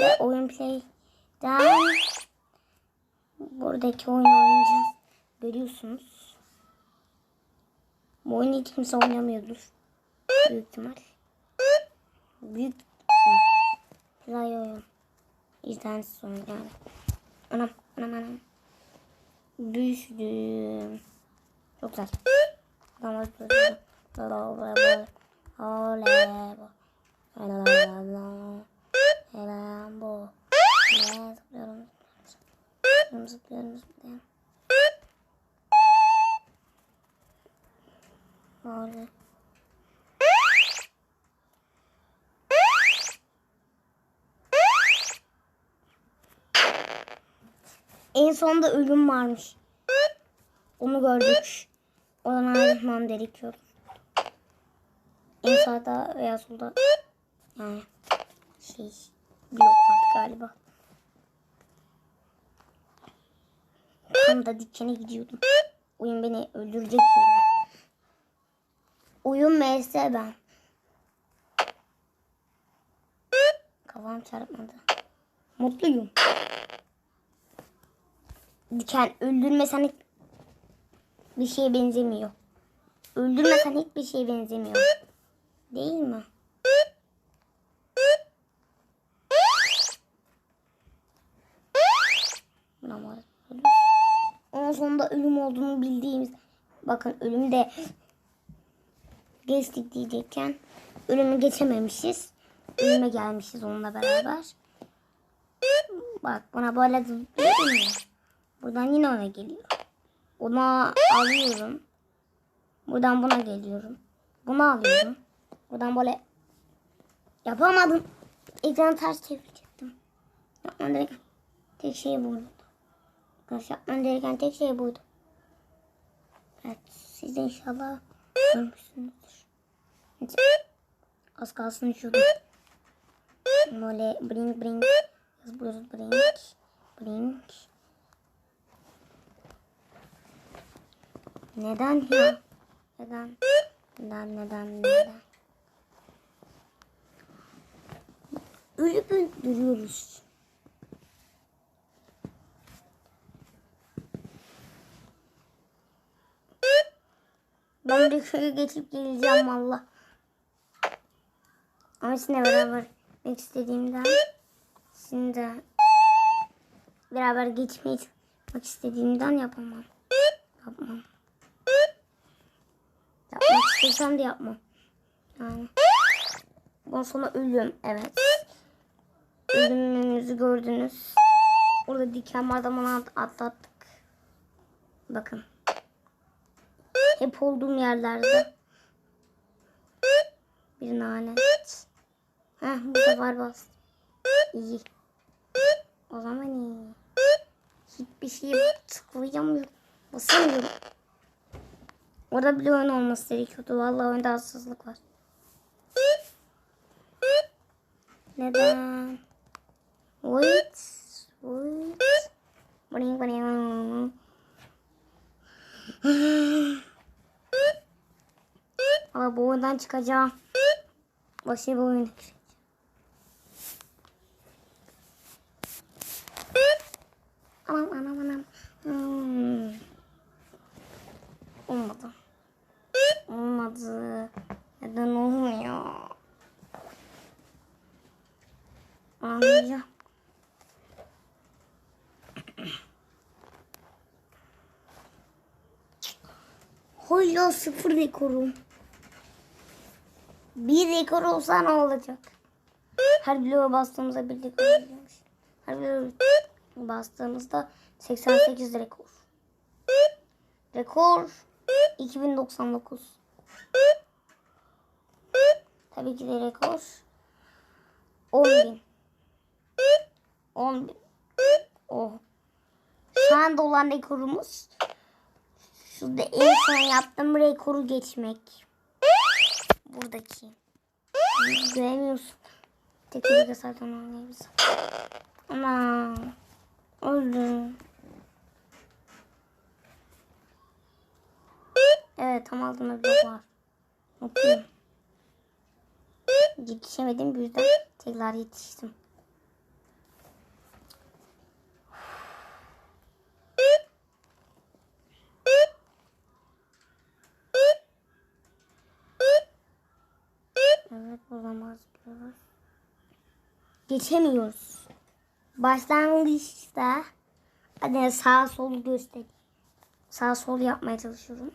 Ve oyun play'den buradaki oyunu oynayacağız. Görüyorsunuz. Bu oyunu hiç kimse oynamıyordur. Büyük ihtimal. Büyük. Güzel oyun. İzlensiz oyun yani. Anam anam anam. Düştüm. Çok güzel. Tamam. Oley bu. Hemen bu. Ne zıplıyorum. Zıplıyorum zıplıyorum. Böyle. En sonunda ölüm varmış. Onu gördük. Oradan ayrılmam gerekiyor. En sağda veya solda yani şey blok vardı galiba. Tam da dikene gidiyordum. Oyun beni öldürecek yine. Oyun MS ben. Kafam çarpmadı. Mutluyum. Diken öldürmesen bir şeye benzemiyor. Öldürmesen hiçbir şeye benzemiyor. Değil mi? Ama Ondan sonunda ölüm olduğunu bildiğimiz bakın ölüm de geçtik diyecekken ölümü geçememişiz. Ölüme gelmişiz onunla beraber. Bak buna böyle zıplıyorum ya. Buradan yine ona geliyor. Ona alıyorum. Buradan buna geliyorum. Bunu alıyorum. Buradan böyle yapamadım. Ekranı ters çevirecektim. Gereken tek şey buydu. Arkadaşlar yapmam gereken tek şey buydu. Evet siz de inşallah görmüşsünüzdür. Az kalsın düşüyordum. Böyle bring bring yazıyoruz bring bring Neden ya? Neden? Neden neden neden? Ölüp öldürüyoruz. Ben bir köyü geçip geleceğim valla. Ama sizinle beraber gitmek istediğimden de beraber geçmeyi yapmak istediğimden yapamam. Yapmam. Yapmak istesem de yapmam. Yani. Ondan sonra ölüm. Evet. Ölümümüzü gördünüz. Orada diken at- atlattık. Bakın. Hep olduğum yerlerde. Bir nalet. Heh bu sefer bastım. İyi. O zaman iyi. Hiçbir şeye tıklayamıyorum. Basamıyorum. Orada bir oyun olması gerekiyordu. Vallahi oyunda hassaslık var. Neden? Wait. Wait. Bring, bring. Ama bu oyundan çıkacağım. Başka bir gireceğim. Anam anam anam. Hmm. Olmadı. Olmadı. Neden olmuyor? Anlayacağım. Hala sıfır rekorum. Bir rekor olsa ne olacak? Her bloğa bastığımızda bir rekor olacakmış. Her bloğa bastığımızda 88 rekor. Rekor 2099. Tabii ki de rekor 10.000. 10.000. Oh. Şu anda olan rekorumuz şurada en son yaptığım rekoru geçmek. Buradaki. Göremiyorsun. Tek bir zaten anlayabilirsin. Ana. Öldüm. Evet tam altında bir var. Mutluyum. Yetişemedim bu yüzden tekrar yetiştim. Evet o zaman zıplıyoruz. Geçemiyoruz. Başlangıçta hadi sağ sol göster. Sağ sol yapmaya çalışıyorum.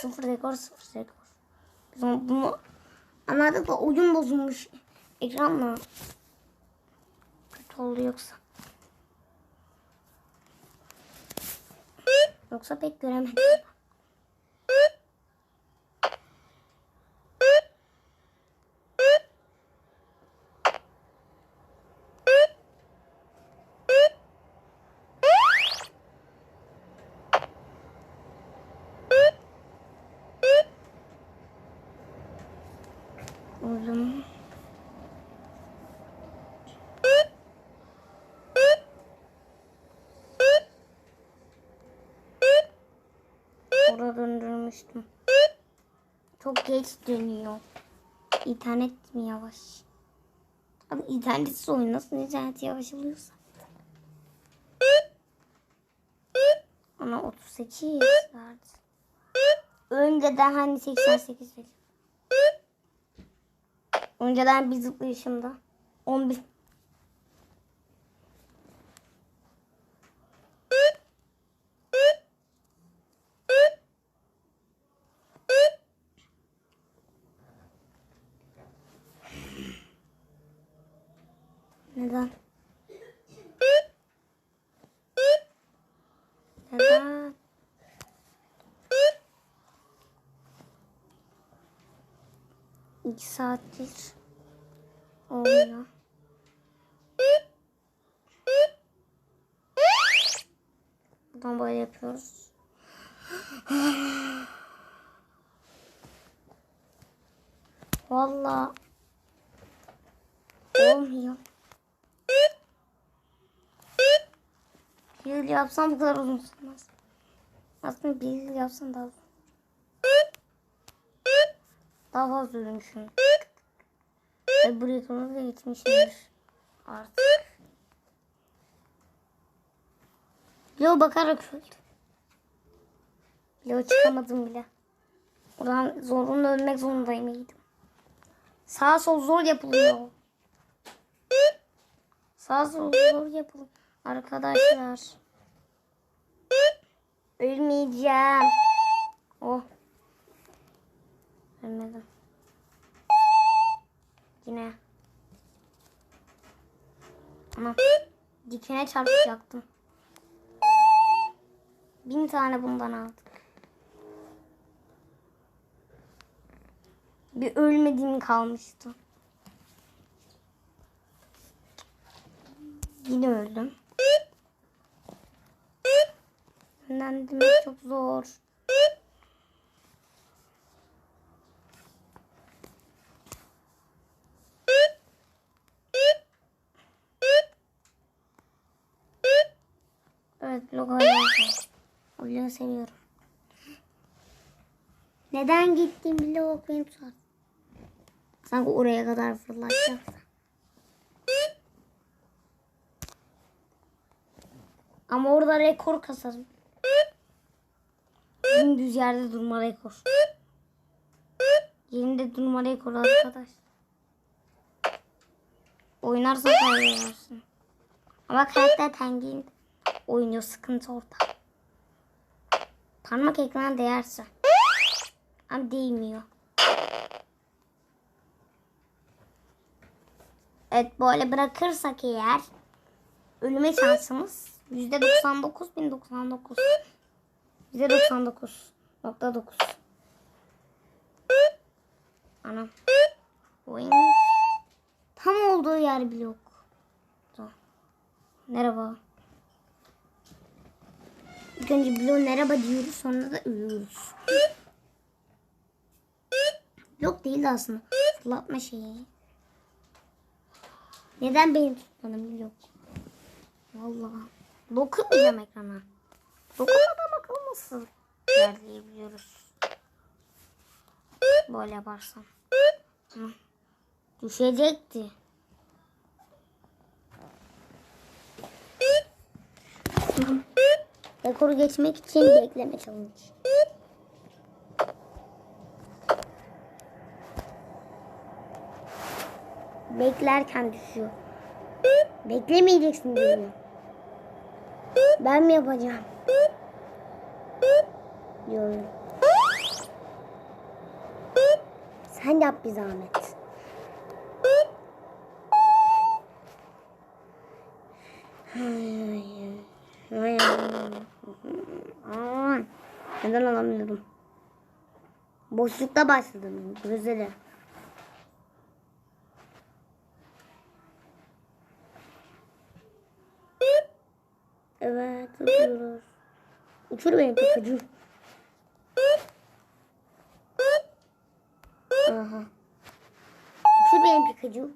Sıfır rekor sıfır rekor. Biz bunu anladık da oyun bozulmuş. Ekran mı? Kötü oldu yoksa. Yoksa pek göremedim. Oğlum. Orada döndürmüştüm. Çok geç dönüyor. İnternet mi yavaş? Abi internetsiz oyun nasıl internet yavaş oluyorsa. Ona 38 verdi. Önceden hani 88 dedi. Önceden bir zıplayışımda. 11 2 saattir oynuyor. Buradan böyle yapıyoruz. Valla olmuyor. Bir yıl yapsam bu kadar uzun sürmez. Aslında bir yıl yapsam daha uzun. Daha fazla ölmüşüm. Ve buraya kadar da gitmişimdir. Artık. Yo bakarak öldüm. Yo çıkamadım bile. Oradan zorunlu ölmek zorundayım Sağ sol zor yapılıyor. Sağ sol zor yapılıyor. Arkadaşlar. Ölmeyeceğim. Oh. Ölmedim. Yine. Ama dikene çarpacaktım. Bin tane bundan aldık. Bir ölmediğim kalmıştı. Yine öldüm. Yönlendirmek çok zor. Evet logoyu Oyunu seviyorum. Neden gittin bile okuyayım sor. Sanki oraya kadar fırlatacaksın. Ama orada rekor kasarım. Dümdüz yerde durma rekor. Yerinde durma rekor arkadaş. Oynarsan kaybedersin. Ama karakter tengin oynuyor sıkıntı orada. Parmak ekrana değerse. Ama değmiyor. Evet böyle bırakırsak eğer ölüme şansımız yüzde 99 bin 99. Yüzde 99 nokta 9. Anam. Oyun tam olduğu yer. Dur. Merhaba. İlk önce bloğu merhaba diyoruz sonra da ölüyoruz. Blok değildi aslında. Fırlatma şeyi. Neden benim tutmadım blok? Vallahi. Dokunmayacağım ekrana. Dokunmadan bakalım nasıl ilerleyebiliyoruz. Böyle yaparsam. Düşecekti. Tamam. Rekoru geçmek için bekleme challenge. Beklerken düşüyor. Beklemeyeceksin beni. Ben mi yapacağım? Diyorum. Sen yap bir zahmet. Hayır. hayır. Aa, Neden alamıyorum? Boşlukta başladım. Güzel. Evet, uçuyoruz. Uçur beni Pikachu. Aha. Uçur beni Pikachu.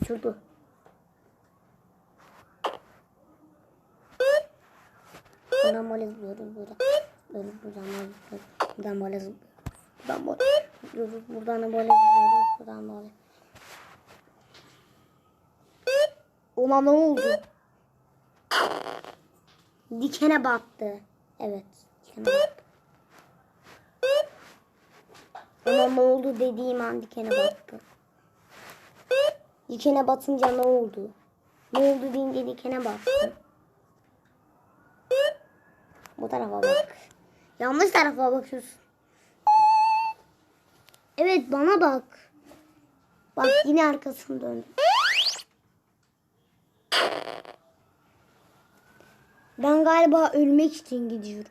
Uçurdu. Buradan böyle zıplıyoruz buradan böyle. Buradan böyle zıplıyoruz. Buradan böyle zıplıyoruz. Buradan da böyle zıplıyoruz. Buradan böyle. Ulan ne oldu? Dikene battı. Evet. Dikene battı. Ama ne oldu dediğim an dikene battı. Dikene batınca ne oldu? Ne oldu deyince dikene battı. Bu tarafa bak. Yanlış tarafa bakıyorsun. Evet bana bak. Bak yine arkasını döndü. Ben galiba ölmek için gidiyorum.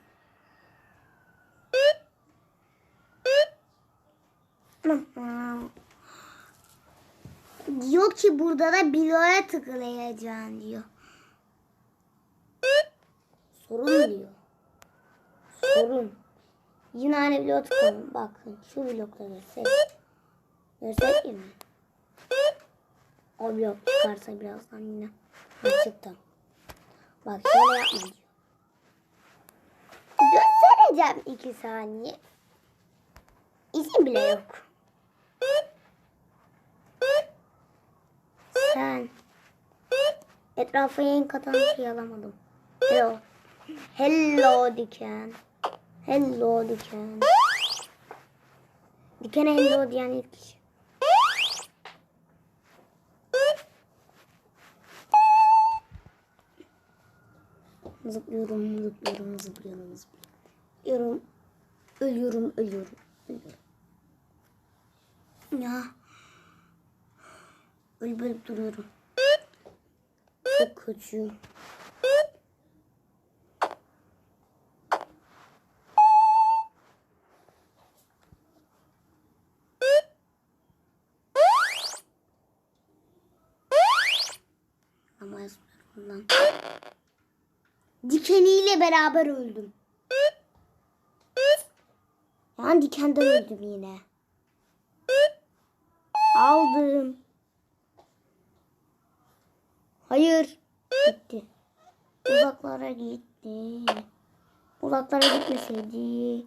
Diyor ki burada da biloya tıklayacaksın diyor. Sorun diyor. Sorun. Yine aynı bloğa tıkladım. Bakın şu blokta göstereyim. Göstereyim mi? O blok çıkarsa birazdan yine. Ha, çıktı. Bak şöyle yapma diyor. Göstereceğim iki saniye. İzin bile yok. Sen etrafa yayın katan şey alamadım. Hello. Hello diken. Hello diken. Dikene hello diyen ilk kişi. Zıplıyorum, zıplıyorum, zıplıyorum, zıplıyorum. Ölüyorum, ölüyorum, ölüyorum. Ya. Ölüp ölüp duruyorum. Çok kötü. Ama bundan. Dikeniyle beraber öldüm. Yani dikenden öldüm yine. Aldım. Hayır. Gitti. Uzaklara gitti. Uzaklara gitmeseydi.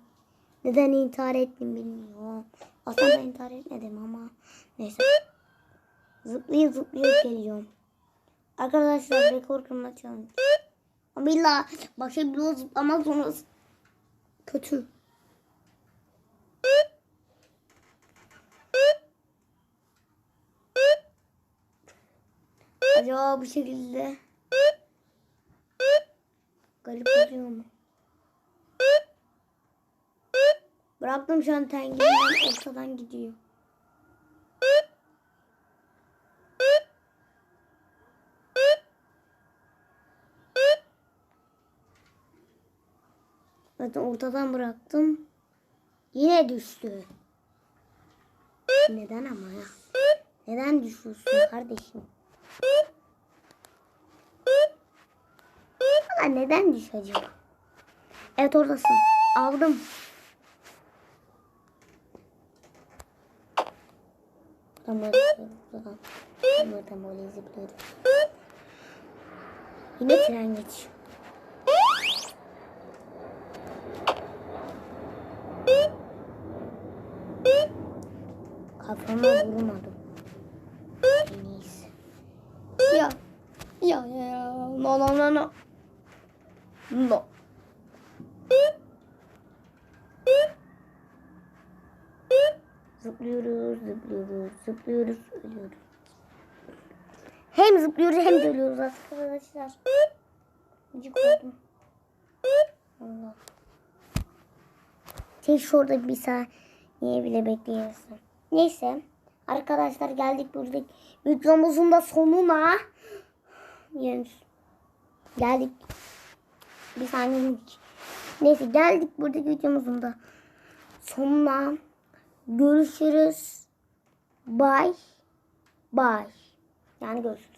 Neden intihar ettim bilmiyorum. Aslında intihar etmedim ama. Neyse. Zıplayıp zıplayıp geliyorum. Arkadaşlar rekor kırma challenge. Ama bir yol zıplamak zorundasın. Kötü. Acaba bu şekilde garip oluyor mu? Bıraktım şu an tengerimden ortadan gidiyor. Zaten ortadan bıraktım. Yine düştü. Neden ama ya? Neden düşüyorsun kardeşim? Valla neden düş acaba? Evet oradasın. Aldım. Buradan böyle zıplıyorum. Yine tren geçiyor. Kafama vurmadım. İyisi. Ya. Ya ya ya. No no no no. No. Zıplıyoruz, zıplıyoruz, zıplıyoruz, ölüyoruz. Hem zıplıyoruz hem dönüyoruz arkadaşlar. Gıcık oldum. Allah. Tek şurada bir saniye bile bekleyebilirsin. Neyse. Arkadaşlar geldik buradaki videomuzun da sonuna. Yani geldik. Bir saniye. Neyse geldik buradaki videomuzun da sonuna. Görüşürüz. Bye. Bye. Yani görüşürüz.